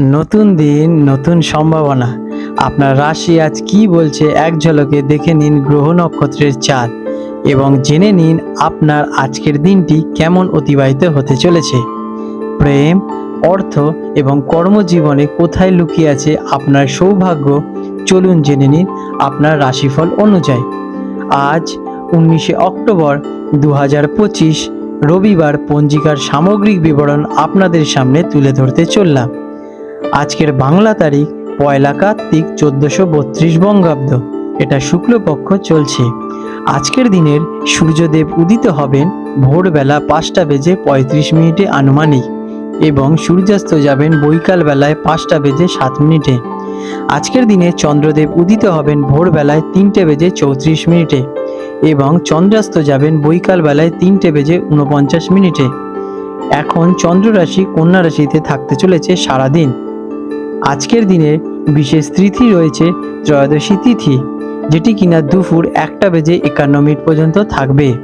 নতুন দিন, নতুন সম্ভাবনা। আপনার রাশি আজ কি বলছে এক ঝলকে দেখে নিন গ্রহ নক্ষত্রের চাঁদ এবং জেনে নিন আপনার আজকের দিনটি কেমন অতিবাহিত হতে চলেছে। প্রেম, অর্থ এবং কর্মজীবনে কোথায় লুকিয়ে আছে আপনার সৌভাগ্য? চলুন জেনে নিন আপনার রাশিফল অনুযায়ী। আজ উনিশে অক্টোবর দু হাজার পঁচিশ, রবিবার পঞ্জিকার সামগ্রিক বিবরণ আপনাদের সামনে তুলে ধরতে চললাম। আজকের বাংলা তারিখ পয়লা কার্তিক চোদ্দশো বত্রিশ বঙ্গাব্দ। এটা শুক্লপক্ষ চলছে। আজকের দিনের সূর্যদেব উদিত হবেন ভোরবেলা পাঁচটা বেজে পঁয়ত্রিশ মিনিটে আনুমানিক এবং সূর্যাস্ত যাবেন বৈকাল বেলায় পাঁচটা বেজে সাত মিনিটে। আজকের দিনে চন্দ্রদেব উদিত হবেন ভোরবেলায় তিনটে বেজে চৌত্রিশ মিনিটে এবং চন্দ্রাস্ত যাবেন বৈকাল বেলায় তিনটে বেজে উনপঞ্চাশ মিনিটে। এখন চন্দ্র রাশি কন্যা রাশিতে থাকতে চলেছে সারাদিন। আজকের দিনে বিশেষ তিথি রয়েছে ত্রয়োদশী তিথি, যেটি কিনা দুপুর একটা বেজে একান্ন মিনিট পর্যন্ত থাকবে।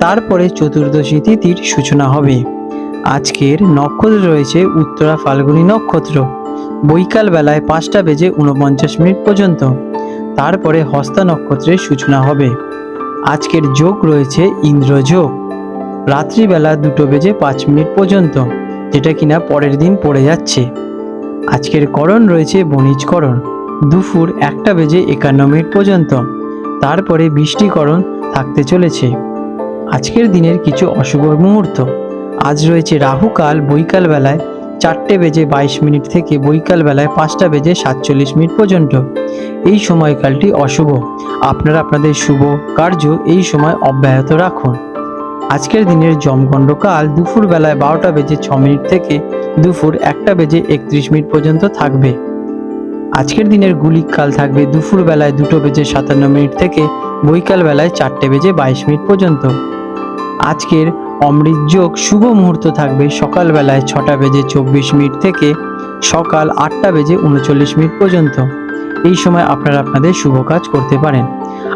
তারপরে চতুর্দশী তিথির সূচনা হবে। আজকের নক্ষত্র রয়েছে উত্তরা ফাল্গুনী নক্ষত্র। বৈকাল বেলায় পাঁচটা বেজে উনপঞ্চাশ মিনিট পর্যন্ত। তারপরে হস্তা নক্ষত্রের সূচনা হবে। আজকের যোগ রয়েছে ইন্দ্রযোগ রাত্রিবেলা দুটো বেজে পাঁচ মিনিট পর্যন্ত, যেটা কিনা পরের দিন পড়ে যাচ্ছে। আজকের করণ রয়েছে বণিজকরণ দুপুর একটা বেজে একান্ন মিনিট পর্যন্ত। তারপরে বৃষ্টিকরণ থাকতে চলেছে। আজকের দিনের কিছু অশুভ মুহূর্ত। আজ রয়েছে রাহুকাল বৈকাল বেলায় চারটে বেজে বাইশ মিনিট থেকে বৈকাল বেলায় পাঁচটা বেজে সাতচল্লিশ মিনিট পর্যন্ত। এই সময়কালটি অশুভ। আপনারা আপনাদের শুভ কার্য এই সময় অব্যাহত রাখুন। আজকের দিনের জমগণ্ড কাল দুপুর বেলায় বারোটা বেজে ছ মিনিট থেকে দুপুর একটা বেজে একত্রিশ মিনিট পর্যন্ত থাকবে। আজকের দিনের গুলিক কাল থাকবে দুপুর বেলায় দুটো বেজে সাতান্ন মিনিট থেকে বৈকাল বেলায় চারটে বেজে বাইশ মিনিট পর্যন্ত। আজকের অমৃত যোগ শুভ মুহূর্ত থাকবে সকাল বেলায় ছটা বেজে চব্বিশ মিনিট থেকে সকাল আটটা বেজে উনচল্লিশ মিনিট পর্যন্ত। এই সময় আপনারা আপনাদের শুভ কাজ করতে পারেন।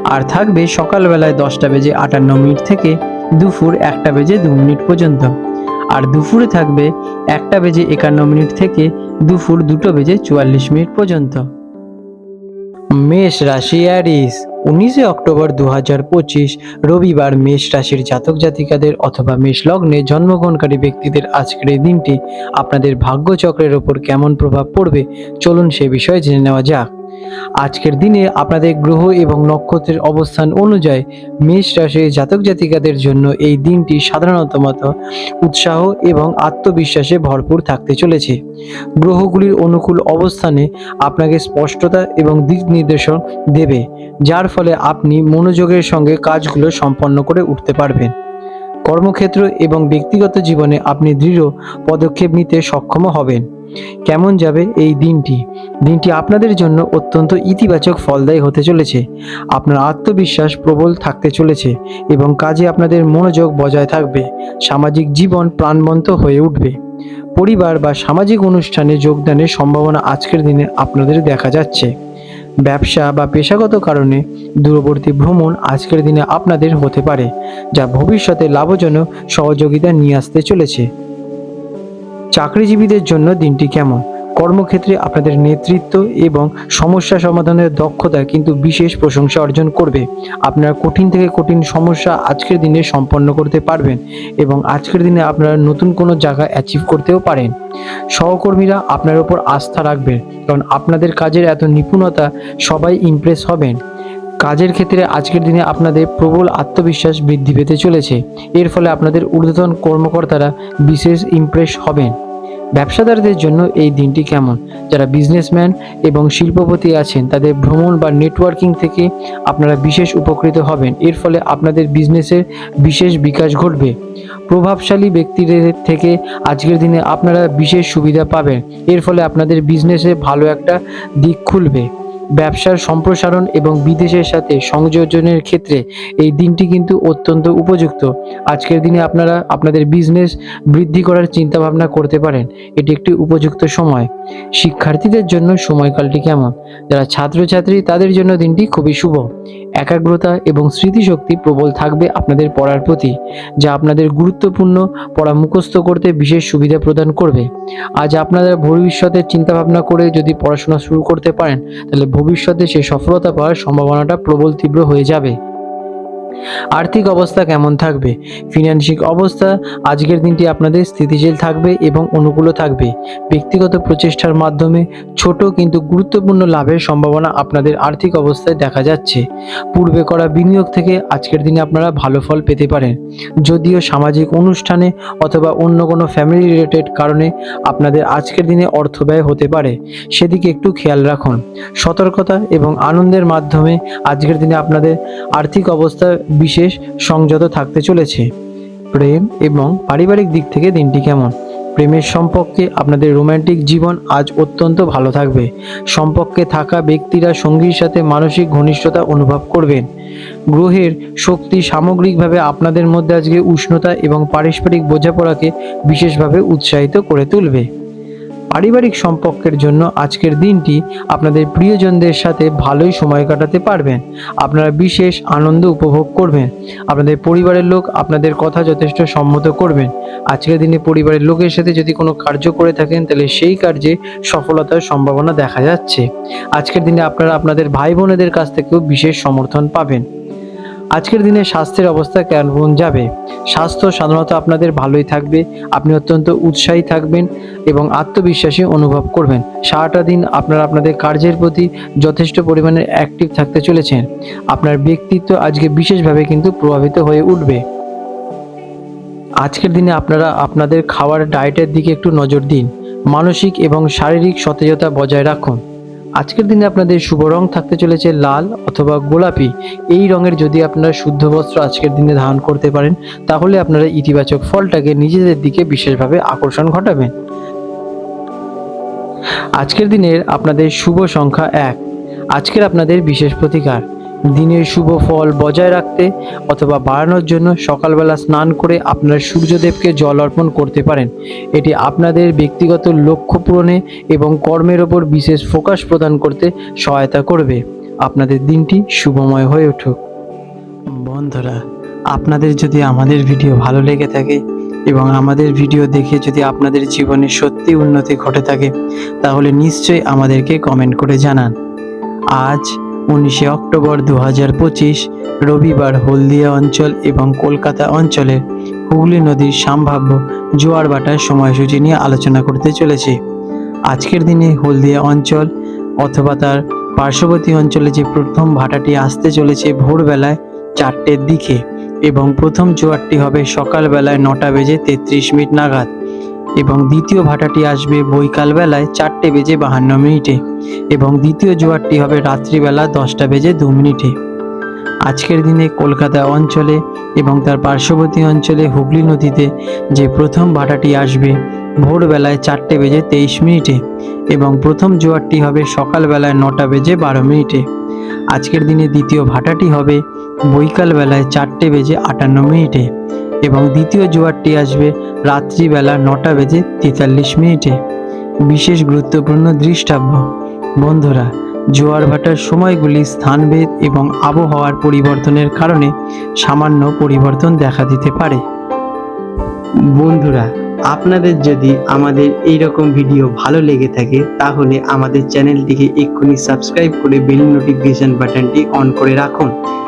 আর থাকবে সকালবেলায় দশটা বেজে আটান্ন মিনিট থেকে দুপুর একটা বেজে দু মিনিট পর্যন্ত। আর দুপুরে থাকবে একটা বেজে একান্ন মিনিট থেকে দুপুর দুটো বেজে চুয়াল্লিশ মিনিট পর্যন্ত। মেষ রাশি অ্যারিস উনিশে অক্টোবর দু হাজার পঁচিশ, রবিবার মেষ রাশির জাতক জাতিকাদের অথবা মেষ লগ্নে জন্মগ্রহণকারী ব্যক্তিদের আজকের এই দিনটি আপনাদের ভাগ্যচক্রের ওপর কেমন প্রভাব পড়বে, চলুন সে বিষয়ে জেনে নেওয়া যাক। আজকের দিনে আপনাদের গ্রহ এবং নক্ষত্রের অবস্থান অনুযায়ী মেষ রাশির জাতক জাতিকাদের জন্য এই দিনটি সাধারণত মতো উৎসাহ এবং আত্মবিশ্বাসে ভরপুর থাকতে চলেছে। গ্রহগুলির অনুকূল অবস্থানে আপনাকে স্পষ্টতা এবং দিক নির্দেশন দেবে, যার ফলে আপনি মনোযোগের সঙ্গে কাজগুলো সম্পন্ন করে উঠতে পারবেন। কর্মক্ষেত্র এবং ব্যক্তিগত জীবনে আপনি দৃঢ় পদক্ষেপ নিতে সক্ষম হবেন। কেমন যাবে এই দিনটি? দিনটি আপনাদের জন্য অত্যন্ত ইতিবাচক ফলদায়ী হতে চলেছে। আপনার আত্মবিশ্বাস প্রবল থাকতে চলেছে এবং কাজে আপনাদের মনোযোগ বজায় থাকবে। সামাজিক জীবন প্রাণবন্ত হয়ে উঠবে। পরিবার বা সামাজিক অনুষ্ঠানে যোগদানের সম্ভাবনা আজকের দিনে আপনাদের দেখা যাচ্ছে। ব্যবসা বা পেশাগত কারণে দূরবর্তী ভ্রমণ আজকের দিনে আপনাদের হতে পারে, যা ভবিষ্যতে লাভজনক সহযোগিতা নিয়ে আসতে চলেছে। চাকরিজীবীদের জন্য দিনটি কেমন? কর্মক্ষেত্রে আপনাদের নেতৃত্ব এবং সমস্যা সমাধানের দক্ষতা কিন্তু বিশেষ প্রশংসা অর্জন করবে। আপনারা কঠিন থেকে কঠিন সমস্যা আজকের দিনে সম্পন্ন করতে পারবেন এবং আজকের দিনে আপনারা নতুন কোনো জায়গা অ্যাচিভ করতেও পারেন। সহকর্মীরা আপনার ওপর আস্থা রাখবেন, কারণ আপনাদের কাজের এত নিপুণতা সবাই ইমপ্রেস হবেন। কাজের ক্ষেত্রে আজকের দিনে আপনাদের প্রবল আত্মবিশ্বাস বৃদ্ধি পেতে চলেছে। এর ফলে আপনাদের ঊর্ধ্বতন কর্মকর্তারা বিশেষ ইমপ্রেস হবেন। ব্যবসাদারদের জন্য এই দিনটি কেমন? যারা বিজনেসম্যান এবং শিল্পপতি আছেন, তাদের ভ্রমণ বা নেটওয়ার্কিং থেকে আপনারা বিশেষ উপকৃত হবেন। এর ফলে আপনাদের বিজনেসের বিশেষ বিকাশ ঘটবে। প্রভাবশালী ব্যক্তিদের থেকে আজকের দিনে আপনারা বিশেষ সুবিধা পাবেন। এর ফলে আপনাদের বিজনেসে ভালো একটা দিক খুলবে। ব্যবসার সম্প্রসারণ এবং বিদেশের সাথে সংযোজনের ক্ষেত্রে এই দিনটি কিন্তু অত্যন্ত উপযুক্ত। আজকের দিনে আপনারা আপনাদের বিজনেস বৃদ্ধি করার চিন্তা ভাবনা করতে পারেন। এটি একটি উপযুক্ত সময়। শিক্ষার্থীদের জন্য সময়কালটি কেমন? যারা ছাত্রছাত্রী, তাদের জন্য দিনটি খুবই শুভ। একাগ্রতা এবং স্মৃতিশক্তি প্রবল থাকবে আপনাদের পড়ার প্রতি, যা আপনাদের গুরুত্বপূর্ণ, পড়া মুখস্থ করতে বিশেষ সুবিধা প্রদান করবে। আজ আপনারা ভবিষ্যতের চিন্তাভাবনা করে যদি পড়াশোনা শুরু করতে পারেন, তাহলে ভবিষ্যতে সে সফলতা পাওয়ার সম্ভাবনাটা প্রবল তীব্র হয়ে যাবে। আর্থিক অবস্থা কেমন থাকবে? ফিনান্সিক অবস্থা, আজকের দিনটি আপনাদের স্থিতিশীল থাকবে এবং অনুকূলও থাকবে। ব্যক্তিগত প্রচেষ্টার মাধ্যমে ছোট কিন্তু গুরুত্বপূর্ণ লাভের সম্ভাবনা আপনাদের আর্থিক অবস্থায় দেখা যাচ্ছে। পূর্বে করা বিনিয়োগ থেকে আজকের দিনে আপনারা ভালো ফল পেতে পারেন। যদিও সামাজিক অনুষ্ঠানে অথবা অন্য কোনো ফ্যামিলি রিলেটেড কারণে আপনাদের আজকের দিনে অর্থ ব্যয় হতে পারে। সেদিকে একটু খেয়াল রাখুন। সতর্কতা এবং আনন্দের মাধ্যমে আজকের দিনে আপনাদের আর্থিক অবস্থা বিশেষ সংযত থাকতে চলেছে। প্রেম এবং পারিবারিক দিক থেকে দিনটি কেমন? প্রেমের সম্পর্কে আপনাদের রোমান্টিক জীবন আজ অত্যন্ত ভালো থাকবে। সম্পর্কে থাকা ব্যক্তিরা সঙ্গীর সাথে মানসিক ঘনিষ্ঠতা অনুভব করবেন। গ্রহের শক্তি সামগ্রিকভাবে আপনাদের মধ্যে আজকে উষ্ণতা এবং পারস্পরিক বোঝাপড়াকে বিশেষভাবে উৎসাহিত করে তুলবে। পারিবারিক সম্পর্কের জন্য আজকের দিনটি আপনাদের প্রিয়জনদের সাথে ভালোই সময় কাটাতে পারবেন। আপনারা বিশেষ আনন্দ উপভোগ করবেন। আপনাদের পরিবারের লোক আপনাদের কথা যথেষ্ট সম্মত করবেন। আজকের দিনে পরিবারের লোকের সাথে যদি কোনো কার্য করে থাকেন, তাহলে সেই কার্যে সফলতার সম্ভাবনা দেখা যাচ্ছে। আজকের দিনে আপনারা আপনাদের ভাই বোনেদের কাছ থেকেও বিশেষ সমর্থন পাবেন। আজকের দিনে স্বাস্থ্যের অবস্থা কেমন যাবে? স্বাস্থ্য সাধারণত আপনাদের ভালোই থাকবে, আপনি অত্যন্ত উৎসাহী থাকবেন এবং আত্মবিশ্বাসী অনুভব করবেন। সারাটা দিন আপনারা আপনাদের কার্যের প্রতি যথেষ্ট পরিমাণে অ্যাক্টিভ থাকতে চলেছেন। আপনার ব্যক্তিত্ব আজকে বিশেষভাবে কিন্তু প্রভাবিত হয়ে উঠবে। আজকের দিনে আপনারা আপনাদের খাওয়ার ডায়েটের দিকে একটু নজর দিন। মানসিক এবং শারীরিক সতেজতা বজায় রাখুন। আজকের দিনে আপনাদের শুভ রং থাকতে চলেছে লাল অথবা গোলাপি। এই রঙের যদি আপনারা শুদ্ধ বস্ত্র আজকের দিনে ধারণ করতে পারেন, তাহলে আপনারা ইতিবাচক ফলটাকে নিজেদের দিকে বিশেষভাবে আকর্ষণ ঘটাবেন। আজকের দিনের আপনাদের শুভ সংখ্যা এক। আজকের আপনাদের বিশেষ প্রতিকার। দিনের শুভ ফল বজায় রাখতে অথবা বাড়ানোর জন্য সকালবেলা স্নান করে আপনারা সূর্যদেবকে জল অর্পণ করতে পারেন। এটি আপনাদের ব্যক্তিগত লক্ষ্য পূরণে এবং কর্মের ওপর বিশেষ ফোকাস প্রদান করতে সহায়তা করবে। আপনাদের দিনটি শুভময় হয়ে উঠুক। বন্ধুরা, আপনাদের যদি আমাদের ভিডিও ভালো লেগে থাকে এবং আমাদের ভিডিও দেখে যদি আপনাদের জীবনে সত্যি উন্নতি ঘটে থাকে, তাহলে নিশ্চয়ই আমাদেরকে কমেন্ট করে জানান। আজ উনিশে অক্টোবর দু হাজার পঁচিশ, রবিবার হলদিয়া অঞ্চল এবং কলকাতা অঞ্চলে হুগলি নদীর সম্ভাব্য জোয়ার ভাটার সময়সূচি নিয়ে আলোচনা করতে চলেছে। আজকের দিনে হলদিয়া অঞ্চল অথবা তার পার্শ্ববর্তী অঞ্চলে যে প্রথম ভাটাটি আসতে চলেছে ভোরবেলায় চারটের দিকে এবং প্রথম জোয়ারটি হবে সকালবেলায় নটা বেজে তেত্রিশ মিনিট নাগাদ। এবং দ্বিতীয় ভাটাটি আসবে বৈকালবেলায় চারটে বেজে বাহান্ন মিনিটে এবং দ্বিতীয় জোয়ারটি হবে রাত্রিবেলা দশটা বেজে দু মিনিটে। আজকের দিনে কলকাতা অঞ্চলে এবং তার পার্শ্ববর্তী অঞ্চলে হুগলি নদীতে যে প্রথম ভাটাটি আসবে ভোরবেলায় চারটে বেজে তেইশ মিনিটে এবং প্রথম জোয়ারটি হবে সকালবেলায় নটা বেজে বারো মিনিটে। আজকের দিনে দ্বিতীয় ভাটাটি হবে বৈকালবেলায় চারটে বেজে আটান্ন মিনিটে এবং দ্বিতীয় জোয়ারটি আসবে রাত্রিবেলা নটা বেজে তেতাল্লিশ মিনিটে। বিশেষ গুরুত্বপূর্ণ দৃষ্টাব্য। বন্ধুরা, জোয়ার ভাটার সময়গুলি স্থানভেদ এবং আবহাওয়ার পরিবর্তনের কারণে সামান্য পরিবর্তন দেখা দিতে পারে। বন্ধুরা, আপনাদের যদি আমাদের এই রকম ভিডিও ভালো লেগে থাকে, তাহলে আমাদের চ্যানেলটিকে এক্ষুনি সাবস্ক্রাইব করে বেল নোটিফিকেশন বাটনটি অন করে রাখুন।